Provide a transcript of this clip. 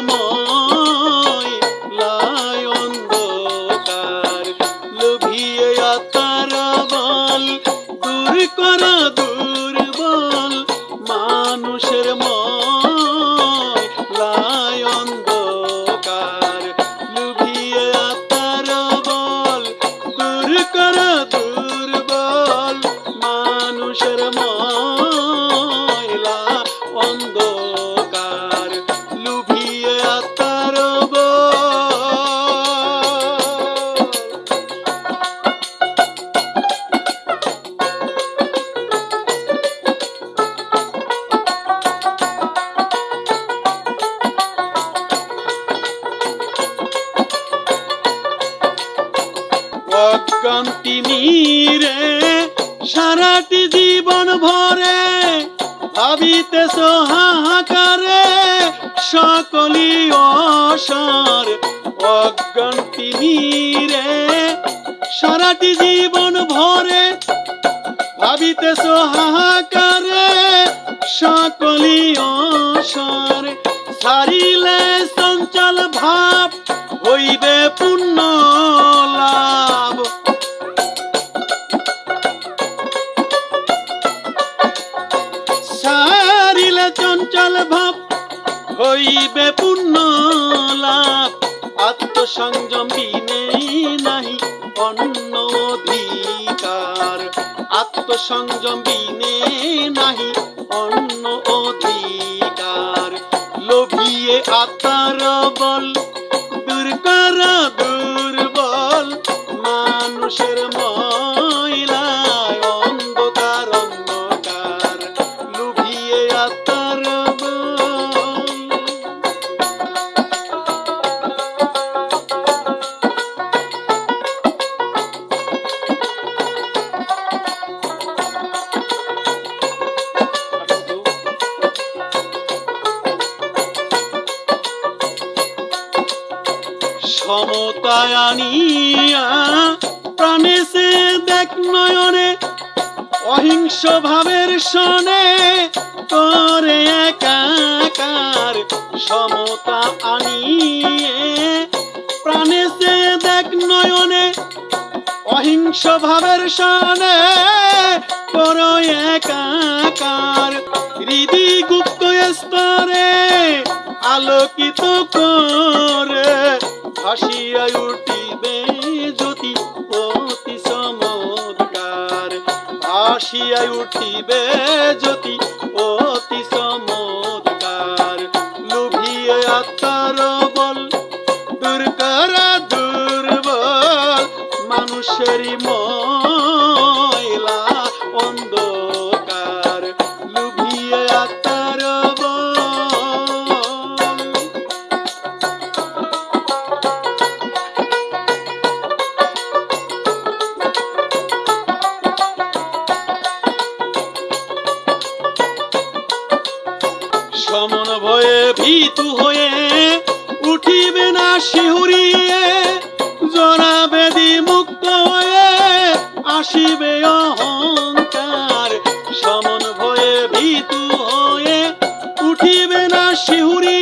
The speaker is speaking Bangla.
মই লাই অন্ধকার বল দূর করা অজ্ঞান্তি নীরে সারাটি জীবন ভরে ভাবিতেছ হাহাকারে সকলি অসার অজ্ঞান্তি নীরে সারাটি জীবন ভরে ভাবিতেছ হাহাকারে সকলি অসার। সারিলে চঞ্চল ভাব হইবে পুণ্য চঞ্চল ভাব হইবে পুণ্য লাভ। আত্মসংযম বিনে নাহি অন্য অধিকার। আত্মসংযম বিনে নাহি অন্য অধিকার। লোভিয়ে আত্মার বল দূর সমতায় আনিয়া প্রাণে সে দেখ নয়নে, অহিংস ভাবের সনে করে একাকার সমতা আনিয়ে, প্রাণে সে দেখ নয়নে, অহিংস ভাবের সনে করো একাকার। হৃদি গুপ্ত স্তরে আলোকিত করে ভাসিয়া উঠিবে যদি অতি চমৎকার। ভাসিয়া উঠিবে জ্যোতি সমন ভয়ে ভীতু হয়ে উঠিবে না শিহুরিয়ে জরা বেদি মুক্ত হয়ে আসিবে অহংকার। সমন ভয়ে ভীতু হয়ে উঠিবে না শিহুরিয়ে